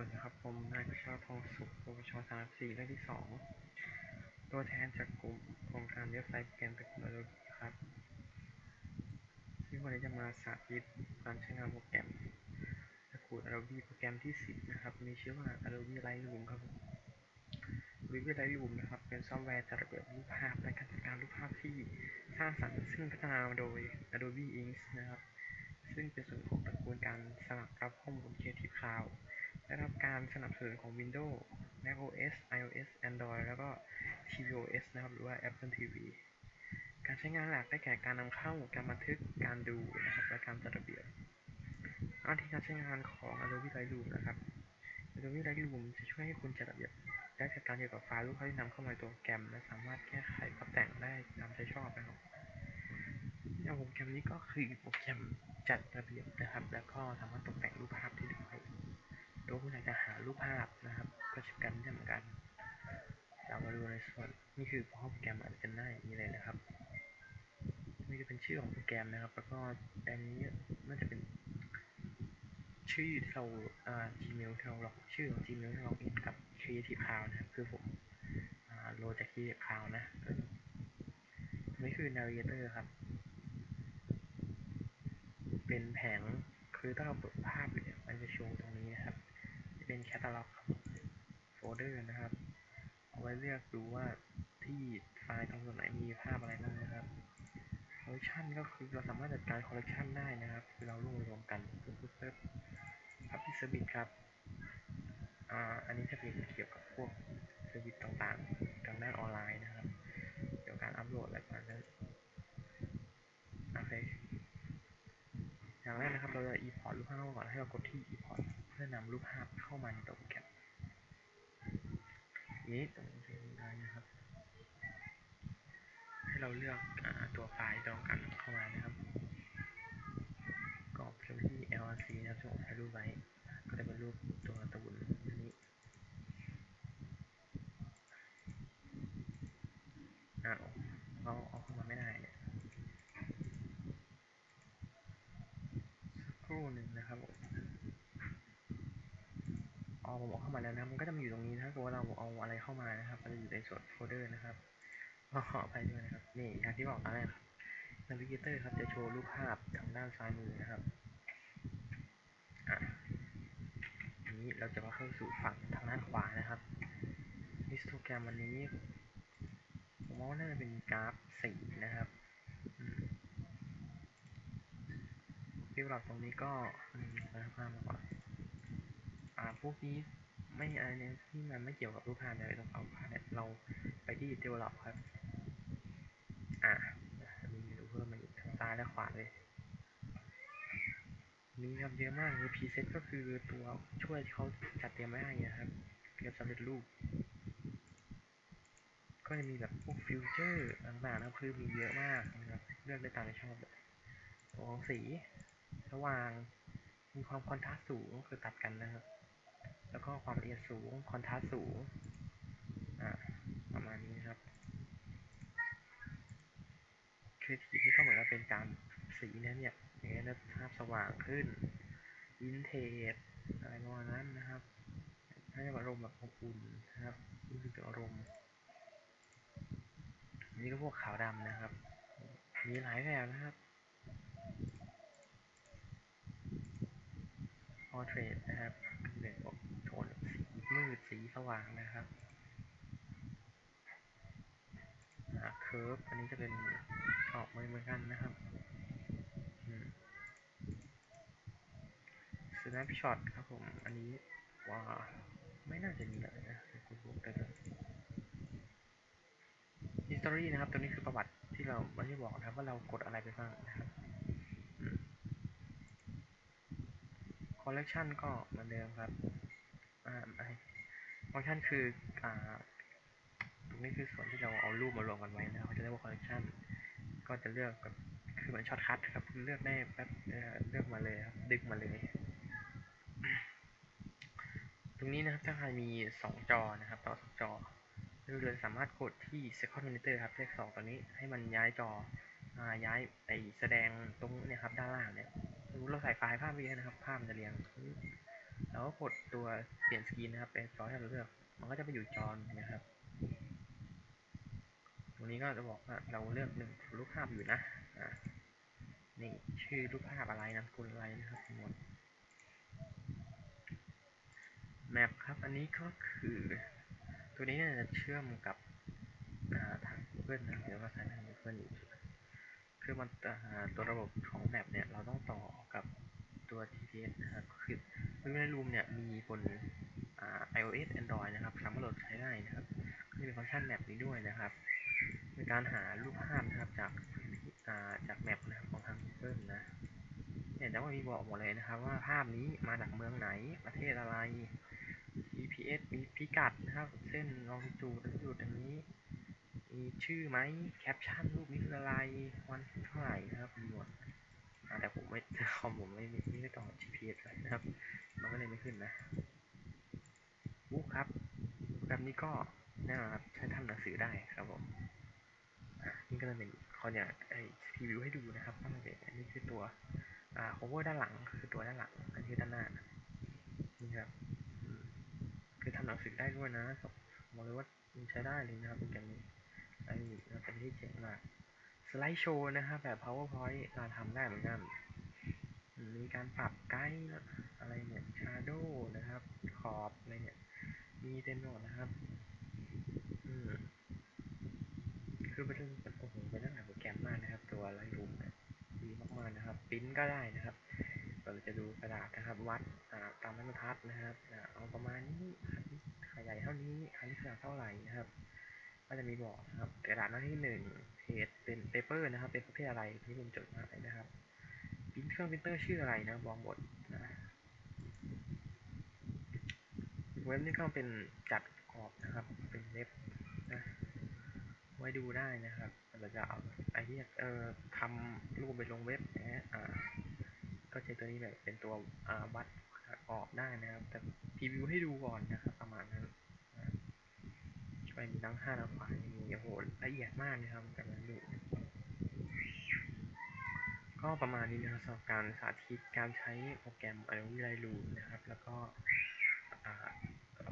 วัสดีครับ ผมนายกชาทองสุขปวชสามสี่เลขที่สอง ตัวแทนจากกลุ่มโครงการเว็บไซต์โปรแกรมตระกูล Adobe ครับ ซึ่งวันนี้จะมาสาธิตการใช้งานโปรแกรมตะกูล Adobe โปรแกรมที่10นะครับ มีชื่อว่า Adobe Lightroom ครับผม Adobe Lightroom นะครับ เป็นซอฟต์แวร์จัดระเบียบรูปภาพและการจัดการรูปภาพที่สร้างสรรค์ซึ่งพัฒนาโดย Adobe Inc. นะครับ ซึ่งเป็นส่วนของตระกูลการสลักรับข้อมูล Creative Cloud ได้รับการสนับสนุนของ Windows macOS iOS Android แล้วก็ tvOS นะครับ หรือว่า Apple TV การใช้งานหลักได้แก่การนำเข้า การบันทึก การดูนะครับ และการจัดระเบียบหน้าที่การใช้งานของ Adobe Lightroom นะครับ Adobe Lightroom จะช่วยให้คุณจัดระเบียบและจัดการเกี่ยวกับไฟล์รูปภาพที่นำเข้ามาในตัวโปรแกรม และสามารถแก้ไขปรับแต่งได้ตามใจชอบนะครับโปรแกรมนี้ก็คือโปรแกรมจัดระเบียบนะครับ แล้วก็สามารถตกแต่งรูปภาพได้ด้วย หรือว่าคุณอยากจะหารูปภาพนะครับ ก็ใช้กันได้เหมือนกัน เรามาดูในส่วนนี่คือโปรแกรมอาจจะเป็นหน้าอย่างนี้เลยนะครับ นี่จะเป็นชื่อของโปรแกรมนะครับ แล้วก็อันนี้น่าจะเป็นชื่อที่เราอ่า Gmail ที่เราล็อกชื่อของ Gmail ที่เราล็อกอินกับ Creative Cloud นะครับคือผมอ่าโหลดจาก Creative Cloud นะนี่คือ Navigator ครับ เป็นแผงคือถ้าเราเปิดภาพเนี่ยมันจะโชว์ตรงนี้นะครับ เป็นแคตตาล็อกโฟลเดอร์นะครับ เอาไว้เลือกดูว่าที่ไฟล์ตรงส่วนไหนมีภาพอะไรบ้างนะครับคอลเลคชันก็คือเราสามารถจัดการคอลเลคชันได้นะครับ คือเรารวบรวมกันปุ๊บปุ๊บปุ๊บครับที่เซอร์วิสครับอ่าอันนี้จะเป็นเกี่ยวกับพวกเซอร์วิสต่างๆ ทางด้านออนไลน์นะครับ เกี่ยวกับการอัปโหลดอะไรประมาณนั้นโอเคอย่างแรกนะครับเราจะ import รูปภาพก่อนให้เรากดที่ import พื่อนำรูปภาพเข้ามาในตัวโปรแกรมนี้ตรงนี้ได้นะครับ ให้เราเลือกอตัวไฟล์ที่ต้องการเข้ามานะครับกรอกเที่ LRC นะครับที่ผมถ่ายรูปไว้ ก็จะเป็นรูปตัวตะวันนี้อ้าวเราเอาเข้ามาไม่ได้เนี่ยสักครู่หนึ่งนะครับผม เอาเข้ามาแล้วนะมันก็จะมาอยู่ตรงนี้นะครับว่าเราเอาอะไรเข้ามานะครับมันจะอยู่ในส่วนโฟลเดอร์นะครับขออภัยด้วยนะครับนี่อย่างที่บอกตอนแรกครับ Navigator ครับจะโชว์รูปภาพทางด้านซ้ายมือนะครับอะนี้เราจะมาเข้าสู่ฝั่งทางด้านขวานะครับฮิสโตแกรมวันนี้ผมว่าน่าจะเป็นกราฟสีนะครับที่หลักตรงนี้ก็นะครับภาพมาก่อน อ่าพวกนี้ไม่อะไรเนี่ยที่มันไม่เกี่ยวกับรูปภาพเลยต้องเอาภาเนี่ยเราไปที่ develop ครับ อ่ามีเมนูเพิ่มมาอีกทางซ้ายและขวาเลยมีครับเยอะมากมี preset ก็คือตัวช่วยที่เขาจัดเตรียมไว้ให้นะครับเก็บสำเร็จรูป ก็จะมีแบบพวกฟิวเจอร์ต่างๆนะครับคือมีเยอะมากนะครับเลือกได้ตามที่ชอบเลยตัวของสีสว่างมีความคอนทราสต์สูงก็คือตัดกันนะครับ แล้วก็ความละเอียดสูง คอนทราสต์สูง อ่า ประมาณนี้นะครับ คือสีที่ก็เหมือนกับเป็นการสีนั้นเนี่ย อย่างเงี้ยภาพสว่างขึ้น วินเทจ อะไรประมาณนั้นนะครับ ให้อารมณ์แบบอบอุ่นนะครับรู้สึกถึงอารมณ์นี่ก็พวกขาวดำนะครับ มีหลายแบบนะครับ portrait นะครับ มืดสีสว่างนะครับเคิร์ฟอันนี้จะเป็นออกมาเหมือนกันนะครับ snapshot ครับผม อันนี้ว่าไม่น่าจะมีอะไรนะคุณบุ๊กแต่ history นะครับ ตัวนี้คือประวัติที่เราไม่ได้บอกนะครับว่าเรากดอะไรไปบ้างนะครับ collection ก็เหมือนเดิมครับ อ่าไอ function คืออ่าตรงนี้คือส่วนที่เราเอารูปมารวมกันไว้นะครับจะเรียกว่า collection ก็จะเลือกแบบคือเหมือนช็อตคัทครับเลือกได้แป๊บเลือกมาเลยครับดึงมาเลย ตรงนี้นะครับถ้าใครมี2จอนะครับต่อ2จอเราสามารถกดที่ second monitor ครับเลข2ตัวนี้ให้มันย้ายจอย้ายไอแสดงตรงเนี่ยครับด้านล่างเนี่ยสมมติเราใส่ไฟล์ภาพไปเยอะนะครับ ภาพมันจะเรียง เราก็กดตัวเปลี่ยนสกรีนนะครับเป็นจอที่เราเลือก มันก็จะไปอยู่จอนะครับ ตรงนี้ก็จะบอกว่าเราเลือกหนึ่งรูปภาพอยู่นะอ่านี่ชื่อรูปภาพอะไรนามสกุลอะไรนะครับทั้งหมดแมปครับ อันนี้ก็คือ ตัวนี้เนี่ยจะเชื่อมกับอ่าทาง Google นะหรือว่าทาง Google อยู่คือมันตัวระบบของแมปเนี่ยเราต้องต่อกับ ตัว GPS นะครับคือ Google Room เนี่ยมีบน iOS Android นะครับ สามารถโหลดใช้ได้นะครับก็จะมีฟังก์ชันแมปนี้ด้วยนะครับในการหารูปภาพนะครับจากจากแมปนะครับของทาง Google นะเนี่ยแต่ว่ามีบอกหมดเลยนะครับว่าภาพนี้มาจากเมืองไหนประเทศอะไร GPS มีพิกัดนะครับเส้นลองจูดจูดอย่างนี้ มีชื่อไหมแคปชั่นรูปนี้คืออะไรวันเท่าไหร่นะครับมีหมดอ่ แต่ผมไม่คอมผมไม่ไม่ไม่ต่อ GPS เลยนะครับ มันก็เลยไม่ขึ้นนะอู้ครับแบบนี้ก็น่นอนครับใช้ทำหนังสือได้ครับผมนี่ก็จะเป็นเขาเนี่ยไอรีวิวให้ดูนะครับว่ามันเป็นอันนี้คือตัวอ่า cover ด้านหลังคือตัวด้านหลัง อันนี้ด้านหน้านี่ครับคือทำหนังสือได้ด้วยนะบอกเลยว่าใช้ได้เลยนะครับโปรแกรมนี้ไอ้เป็นที่เจ๋งมาก สไลด์โชว์นะครับแบบ powerpoint เราทำได้เหมือนกัน มีการปรับไกด์อะไรเนี่ย shadow นะครับ ขอบอะไรเนี่ย มีเต็มหมดนะครับ อืมคือเป็นโอ้โหเป็นตั้งแต่โปรแกรมมากนะครับ ตัวไลท์รูมเนี่ยดีมากๆนะครับปิ้นก็ได้นะครับเราจะดูกระดาษนะครับ วัดตามบรรทัดนะครับเอาประมาณนี้ขยายเท่านี้อันนี้ขนาดเท่าไหร่นะครับ ก็จะมีบอกนะครับกระดาษหน้าที่หนึ่งเพจเป็นเปเปอร์นะครับ เป็นประเภทอะไรที่ผมจดมาเลยนะครับปริ้นเครื่องปรินเตอร์ชื่ออะไรนะบอกหมดนะเว็บนี้ก็เป็นจัดกรอบนะครับ เป็นเว็บนะไว้ดูได้นะครับเราจะเอาไอ้ที่เอ่อทำรูปไปลงเว็บนะอ่าก็ใช้ตัวนี้แบบเป็นตัวอ่าวัดออกได้นะครับ แต่พรีวิวให้ดูก่อนนะครับ ประมาณนั้น นะก็มีทั้งห้าทั้งขวามีโอ้โหละเอียดมากนะครับแต่ละดูก็ประมาณนี้นะครับสำหรับการสาธิตการใช้โปรแกรมไอโอวิไลรูนะครับ แล้วก็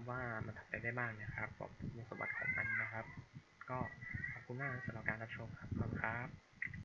ว่ามันทำอะไรได้บ้างนะครับบอกคุณสมบัติของมันนะครับ ก็ขอบคุณมากสำหรับการรับชมครับขอบคุณครับ